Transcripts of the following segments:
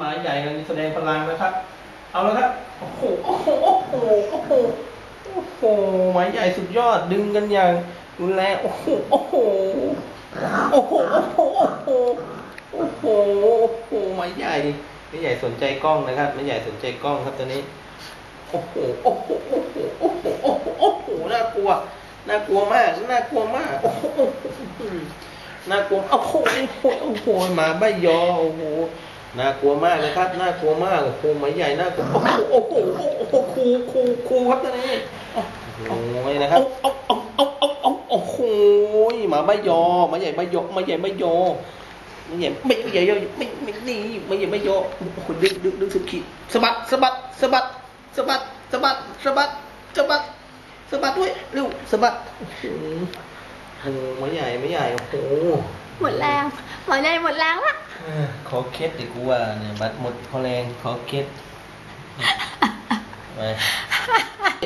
หมาใหญ่มันแสดงพลังนะครับ เอาแล้วครับ โอ้โห โอ้โห โอ้โห โอ้โห โอ้โห หมาใหญ่สุดยอด ดึงกันอย่างรุนแรง โอ้โห โอ้โห โอ้โห โอ้โห โอ้โห โอ้โหโอ้โหหมาใหญ่หมาใหญ่สนใจกล้องนะครับหมาใหญ่สนใจกล้องครับตัวนี้ โอ้โห โอ้โห โอ้โห โอ้โห โอ้โห โอ้โห น่ากลัว น่ากลัวมาก น่ากลัวมาก โอ้โห น่ากลัว โอ้โห โอ้โหโอ้โหหมาใบยอ โอ้โห น่ากลัวมากนะครับน่ากลัวมากโอ้โหมาใหญ่น่ากลัวโอ้โหโอ้โหโอ้โหครูครูครูครับตัวนี้โอ้โหนะครับเอาเอาเอาเอาเอาโอ้โหหมาใบยอหมาใหญ่ใบยอหมาใหญ่ใบยอหมาใหญ่ไม่ใหญ่ไม่ไม่ไม่นี่หมาใหญ่ใบยอโอ้โหดึงดึงดึงสุดขีดสะบัดสะบัดสะบัดสะบัดสะบัดสะบัดสะบัดสะบัดด้วยเร็วสะบัดโอ้โหหมาใหญ่หมาใหญ่โอ้โหหมดแรงหมอใหญ่หมดแรงละ ขอเคล็ดดิกูว่าเนี่ยบัตรหมดพอแรงขอเคล็ดไป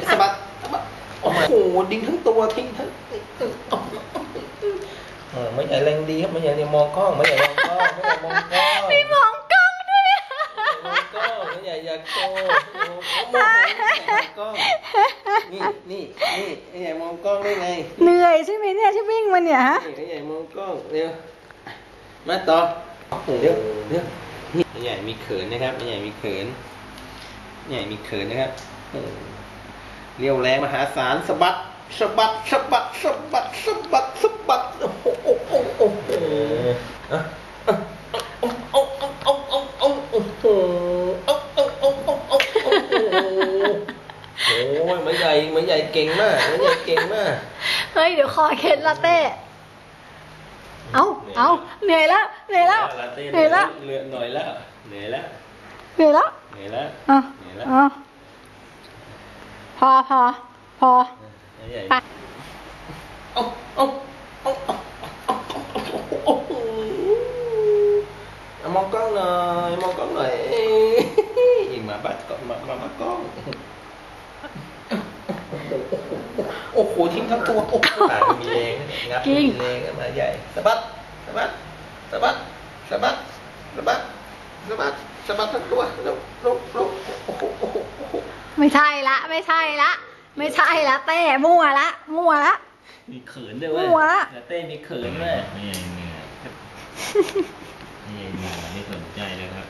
สะบัดสะบัดโอ้โหดิ้งทั้งตัวทิ้งทั้งเออไม่ใหญ่แรงดีครับไม่ใหญ่เนี่ยมองกล้องไม่ใหญ่มองกล้องไม่ใหญ่มองกล้องไม่มองกล้องด้วยมองกล้องไม่ใหญ่อยากโตมองกล้องนี่นี่นี่ไม่ใหญ่มองกล้องได้ไงเหนื่อยใช่ไหมเนี่ยที่วิ่งมาเนี่ยฮะนี่ไม่ใหญ่มองกล้องเร็วมาต่อ เดี๋ยวเดี๋ยวนี่ใหญ่มีเขินนะครับใหญ่มีเขินใหญ่มีเขินนะครับเรียวแรงมหาศาลสะบัดสะบัดสะบัดสะบัดสะบัดสะบัดโอ้โหโอ้โหโอ้โหเอาเอาเอาเอาเอาเอาโอ้โหเอาเอาเอาเอาเอาโอ้โหโอ้ยมันใหญ่มันใหญ่เก่งมากมันใหญ่เก่งมาก เฮ้ย เดี๋ยวคอเคล็ดละเต้ เอาเอาเหนื่อยแล้วเหนื่อยแล้วเหนื่อยแล้วเหนื่อยหน่อยแล้วเหนื่อยแล้วเหนื่อยแล้วเหนื่อยแล้วอะเหนื่อยแล้วอะพอพอพอใหญ่ไปเอาเอาเอาเอาเอาเอาเอามองกล้องหน่อยมองกล้องหน่อยเอ้ยยิงมาบัดก่อนมามาบัดกล้อง โอ้โหทิ้งทั้งตัวโอ้โหตายไม่มีแรงงับไม่มีแรงมาใหญ่สะบัดสะบัดสะบัดสะบัดสะบัดสะบัดสะบัดทั้งตัวลุกลุกลุกโอ้โหโอ้โหโอ้โหไม่ใช่ละ ไม่ใช่ละ ไม่ใช่ละเต้มั่วละมั่วละมีเขินด้วยเว้ยหัวแต่เต้มีเขินด้วยไม่ใหญ่เหนื่อยไม่ใหญ่เหนื่อย